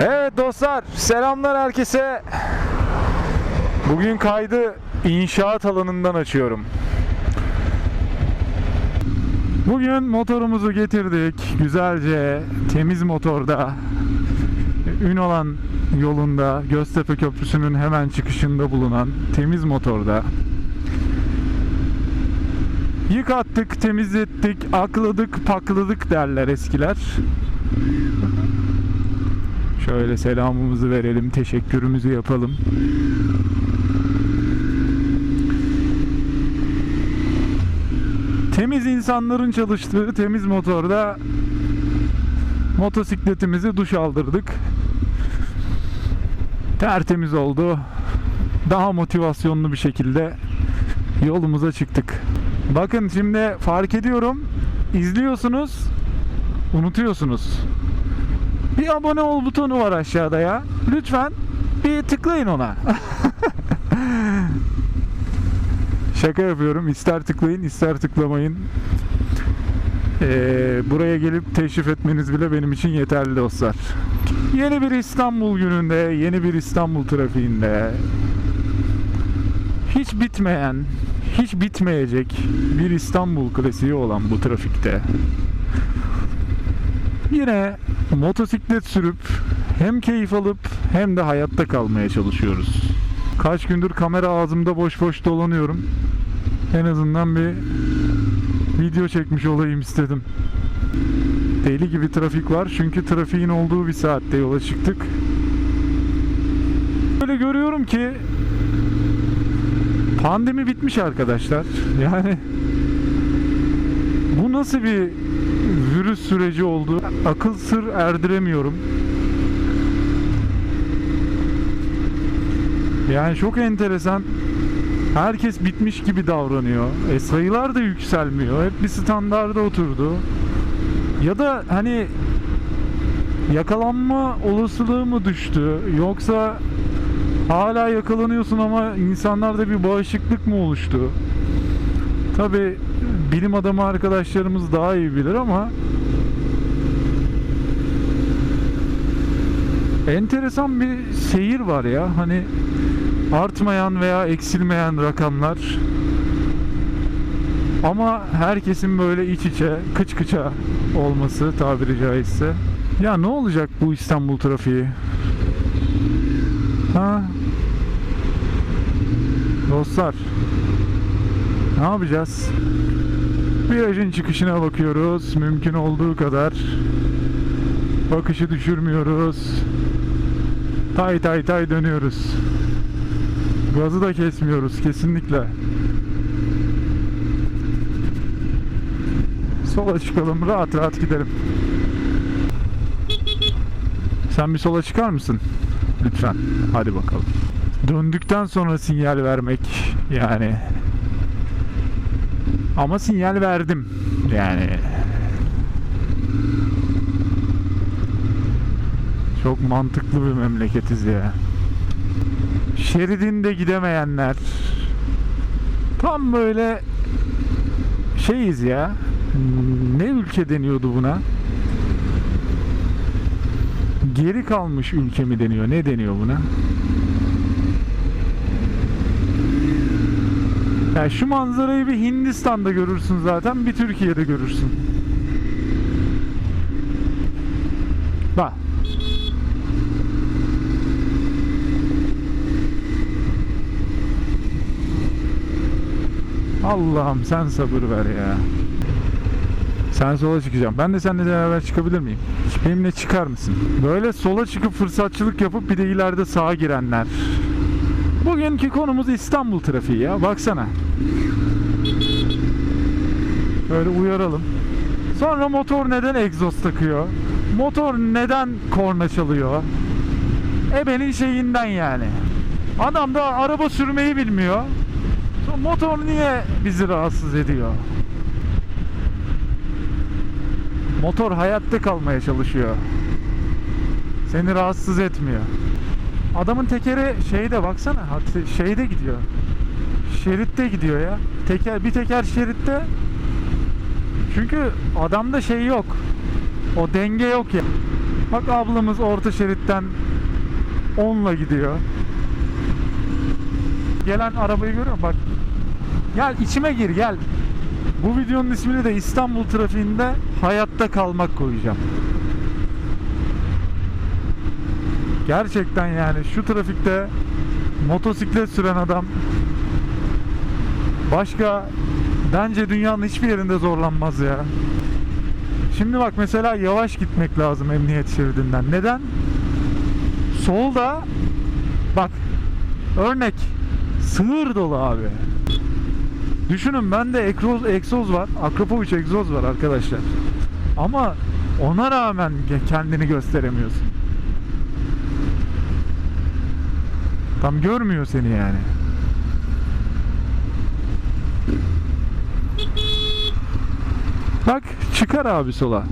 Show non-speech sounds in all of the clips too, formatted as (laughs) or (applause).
Evet dostlar selamlar herkese. Bugün kaydı inşaat alanından açıyorum. Bugün motorumuzu getirdik. Güzelce temiz motorda Ünalan yolunda Göztepe Köprüsü'nün hemen çıkışında bulunan temiz motorda yıkattık, temizlettik, akladık, pakladık derler eskiler. Şöyle selamımızı verelim, teşekkürümüzü yapalım. Temiz insanların çalıştığı temiz motorda motosikletimizi duş aldırdık. Tertemiz oldu. Daha motivasyonlu bir şekilde yolumuza çıktık. Bakın şimdi fark ediyorum. izliyorsunuz, unutuyorsunuz. Bir abone ol butonu var aşağıda ya. Lütfen bir tıklayın ona. (laughs) Şaka yapıyorum. İster tıklayın, ister tıklamayın. Ee, buraya gelip teşrif etmeniz bile benim için yeterli dostlar. Yeni bir İstanbul gününde, yeni bir İstanbul trafiğinde hiç bitmeyen, hiç bitmeyecek bir İstanbul klasiği olan bu trafikte yine motosiklet sürüp hem keyif alıp hem de hayatta kalmaya çalışıyoruz. Kaç gündür kamera ağzımda boş boş dolanıyorum. En azından bir video çekmiş olayım istedim. Deli gibi trafik var çünkü trafiğin olduğu bir saatte yola çıktık. Böyle görüyorum ki pandemi bitmiş arkadaşlar. Yani bu nasıl bir süreci oldu? Akıl sır erdiremiyorum. Yani çok enteresan. Herkes bitmiş gibi davranıyor. E sayılar da yükselmiyor. Hep bir standarda oturdu. Ya da hani yakalanma olasılığı mı düştü? Yoksa hala yakalanıyorsun ama insanlarda bir bağışıklık mı oluştu? Tabi bilim adamı arkadaşlarımız daha iyi bilir ama enteresan bir seyir var ya hani artmayan veya eksilmeyen rakamlar ama herkesin böyle iç içe kıç kıça olması tabiri caizse ya ne olacak bu İstanbul trafiği ha dostlar ne yapacağız? Virajın çıkışına bakıyoruz. Mümkün olduğu kadar bakışı düşürmüyoruz. Tay tay tay dönüyoruz. Gazı da kesmiyoruz kesinlikle. Sola çıkalım rahat rahat gidelim. Sen bir sola çıkar mısın? Lütfen. Hadi bakalım. Döndükten sonra sinyal vermek yani ama sinyal verdim. Yani çok mantıklı bir memleketiz ya. Şeridinde gidemeyenler tam böyle şeyiz ya. Ne ülke deniyordu buna? Geri kalmış ülke mi deniyor? Ne deniyor buna? Yani şu manzarayı bir Hindistan'da görürsün zaten, bir Türkiye'de görürsün. Bak. Allah'ım sen sabır ver ya. Sen sola çıkacağım. Ben de seninle beraber çıkabilir miyim? Benimle çıkar mısın? Böyle sola çıkıp fırsatçılık yapıp bir de ileride sağa girenler. Bugünkü konumuz İstanbul trafiği ya. Baksana. Böyle uyaralım. Sonra motor neden egzoz takıyor? Motor neden korna çalıyor? Ebenin şeyinden yani. Adam da araba sürmeyi bilmiyor. Motor niye bizi rahatsız ediyor? Motor hayatta kalmaya çalışıyor. Seni rahatsız etmiyor. Adamın tekeri şeyde baksana şeyde gidiyor. Şeritte gidiyor ya. Teker bir teker şeritte. Çünkü adamda şey yok. O denge yok ya. Bak ablamız orta şeritten 10'la gidiyor. Gelen arabayı görüyor musun? Bak. Gel içime gir gel. Bu videonun ismini de İstanbul trafiğinde hayatta kalmak koyacağım. Gerçekten yani şu trafikte motosiklet süren adam başka bence dünyanın hiçbir yerinde zorlanmaz ya. Şimdi bak mesela yavaş gitmek lazım emniyet şeridinden. Neden? Solda bak örnek sığır dolu abi. Düşünün bende egzoz, egzoz var. Akrapovic egzoz var arkadaşlar. Ama ona rağmen kendini gösteremiyorsun. Tam görmüyor seni yani. Bak çıkar abi sola.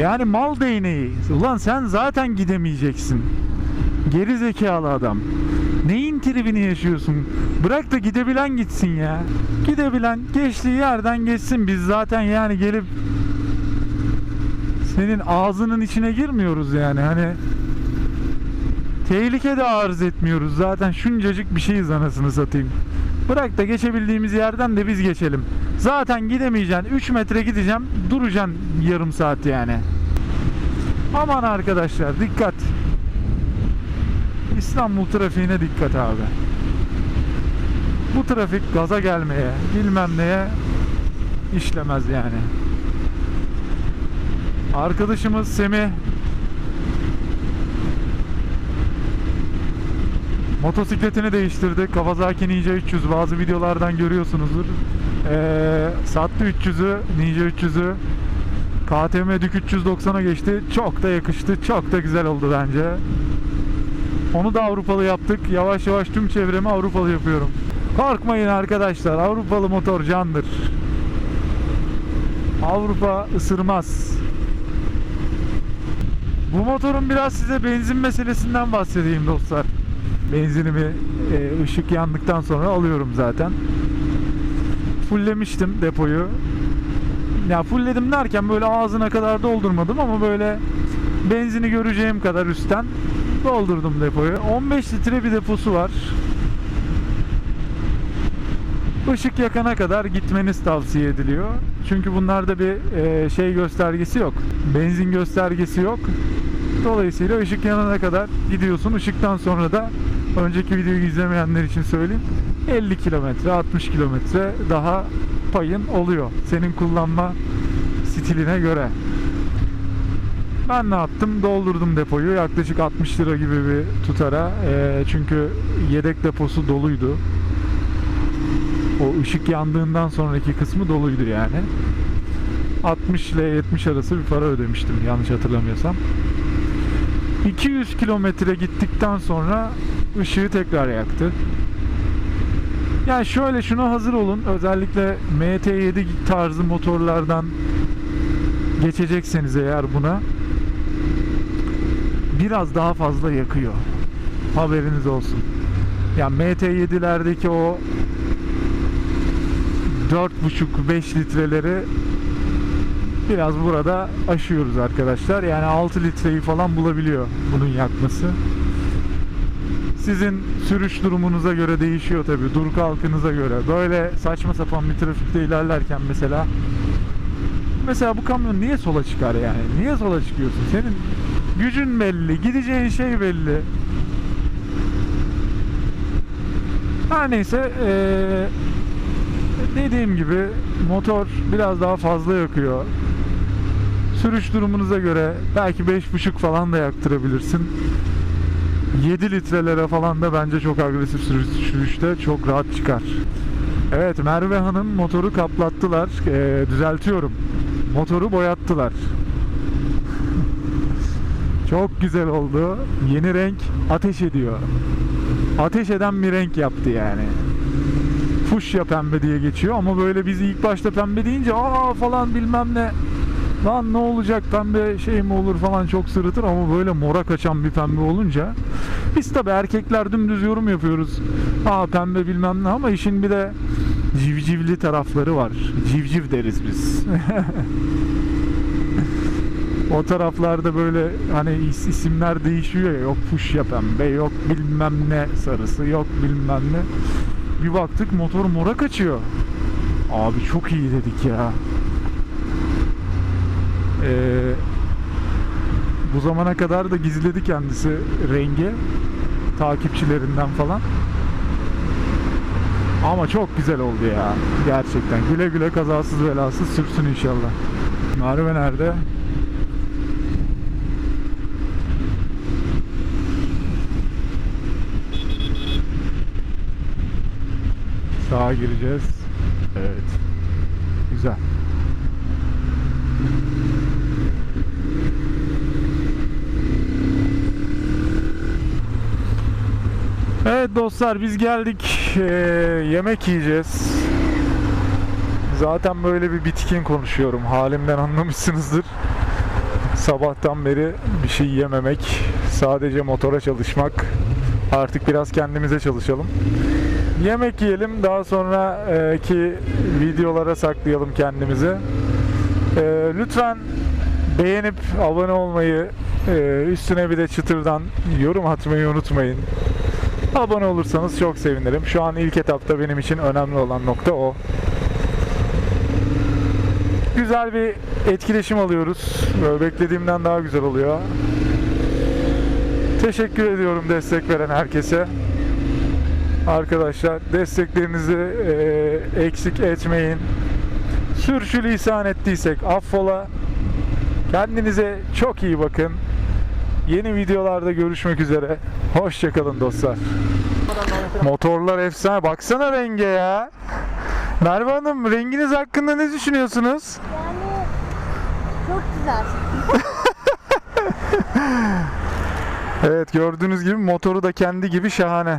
Yani mal değneği. Ulan sen zaten gidemeyeceksin. Geri zekalı adam. Tribini yaşıyorsun? Bırak da gidebilen gitsin ya. Gidebilen geçtiği yerden geçsin. Biz zaten yani gelip senin ağzının içine girmiyoruz yani. Hani tehlike de arz etmiyoruz. Zaten şuncacık bir şeyiz anasını satayım. Bırak da geçebildiğimiz yerden de biz geçelim. Zaten gidemeyeceksin. 3 metre gideceğim. Duracaksın yarım saat yani. Aman arkadaşlar dikkat. İstanbul trafiğine dikkat abi. Bu trafik gaza gelmeye, bilmem neye işlemez yani. Arkadaşımız Semih Motosikletini değiştirdi. Kawasaki Ninja 300 bazı videolardan görüyorsunuzdur. Ee, sattı 300'ü, Ninja 300'ü. KTM Dük 390'a geçti. Çok da yakıştı. Çok da güzel oldu bence. Onu da Avrupalı yaptık. Yavaş yavaş tüm çevremi Avrupalı yapıyorum. Korkmayın arkadaşlar. Avrupalı motor candır. Avrupa ısırmaz. Bu motorun biraz size benzin meselesinden bahsedeyim dostlar. Benzinimi e, ışık yandıktan sonra alıyorum zaten. Fulllemiştim depoyu. Ya fullledim derken böyle ağzına kadar doldurmadım ama böyle benzini göreceğim kadar üstten doldurdum depoyu. 15 litre bir deposu var. Işık yakana kadar gitmeniz tavsiye ediliyor. Çünkü bunlarda bir e, şey göstergesi yok. Benzin göstergesi yok. Dolayısıyla ışık yanana kadar gidiyorsun. Işıktan sonra da önceki videoyu izlemeyenler için söyleyeyim. 50 kilometre, 60 kilometre daha payın oluyor. Senin kullanma stiline göre. Ben ne yaptım? Doldurdum depoyu. Yaklaşık 60 lira gibi bir tutara. E, çünkü yedek deposu doluydu. O ışık yandığından sonraki kısmı doluydu yani. 60 ile 70 arası bir para ödemiştim yanlış hatırlamıyorsam. 200 kilometre gittikten sonra ışığı tekrar yaktı. Yani şöyle şuna hazır olun. Özellikle MT7 tarzı motorlardan geçecekseniz eğer buna biraz daha fazla yakıyor. Haberiniz olsun. Yani MT7'lerdeki o 4,5-5 litreleri biraz burada aşıyoruz arkadaşlar. Yani 6 litreyi falan bulabiliyor bunun yakması. Sizin sürüş durumunuza göre değişiyor tabi. Dur kalkınıza göre. Böyle saçma sapan bir trafikte ilerlerken mesela mesela bu kamyon niye sola çıkar yani? Niye sola çıkıyorsun? Senin gücün belli, gideceğin şey belli. Her neyse eee dediğim gibi motor biraz daha fazla yakıyor. Sürüş durumunuza göre belki 5.5 falan da yaktırabilirsin. 7 litrelere falan da bence çok agresif sürüş- sürüşte çok rahat çıkar. Evet Merve Hanım motoru kaplattılar. Ee, düzeltiyorum. Motoru boyattılar. Çok güzel oldu. Yeni renk ateş ediyor. Ateş eden bir renk yaptı yani. Fuşya pembe diye geçiyor ama böyle biz ilk başta pembe deyince aa falan bilmem ne. Lan ne olacak pembe şey mi olur? falan çok sırıtır ama böyle mora kaçan bir pembe olunca biz tabi erkekler dümdüz yorum yapıyoruz. Aa pembe bilmem ne. ama işin bir de civcivli tarafları var. Civciv deriz biz (laughs) O taraflarda böyle hani is- isimler değişiyor ya. Yok fuşya pembe, yok bilmem ne sarısı, yok bilmem ne. Bir baktık motor mora kaçıyor. Abi çok iyi dedik ya. Ee, bu zamana kadar da gizledi kendisi rengi takipçilerinden falan. Ama çok güzel oldu ya. Gerçekten. Güle güle kazasız belasız sürsün inşallah. Merve nerede? Sağa gireceğiz. Evet. Güzel. Evet dostlar biz geldik Ee, yemek yiyeceğiz. Zaten böyle bir bitkin konuşuyorum. Halimden anlamışsınızdır. Sabahtan beri bir şey yememek, sadece motora çalışmak. Artık biraz kendimize çalışalım. Yemek yiyelim, daha sonraki videolara saklayalım kendimizi. Ee, lütfen beğenip abone olmayı, e, üstüne bir de çıtırdan yorum atmayı unutmayın. Abone olursanız çok sevinirim. Şu an ilk etapta benim için önemli olan nokta o. Güzel bir etkileşim alıyoruz. Böyle beklediğimden daha güzel oluyor. Teşekkür ediyorum destek veren herkese. Arkadaşlar desteklerinizi e, eksik etmeyin. Sürçülisan ettiysek affola. Kendinize çok iyi bakın. Yeni videolarda görüşmek üzere. Hoşçakalın dostlar. Motorlar efsane. Baksana renge ya. Merve Hanım renginiz hakkında ne düşünüyorsunuz? Yani çok güzel. (laughs) Evet gördüğünüz gibi motoru da kendi gibi şahane.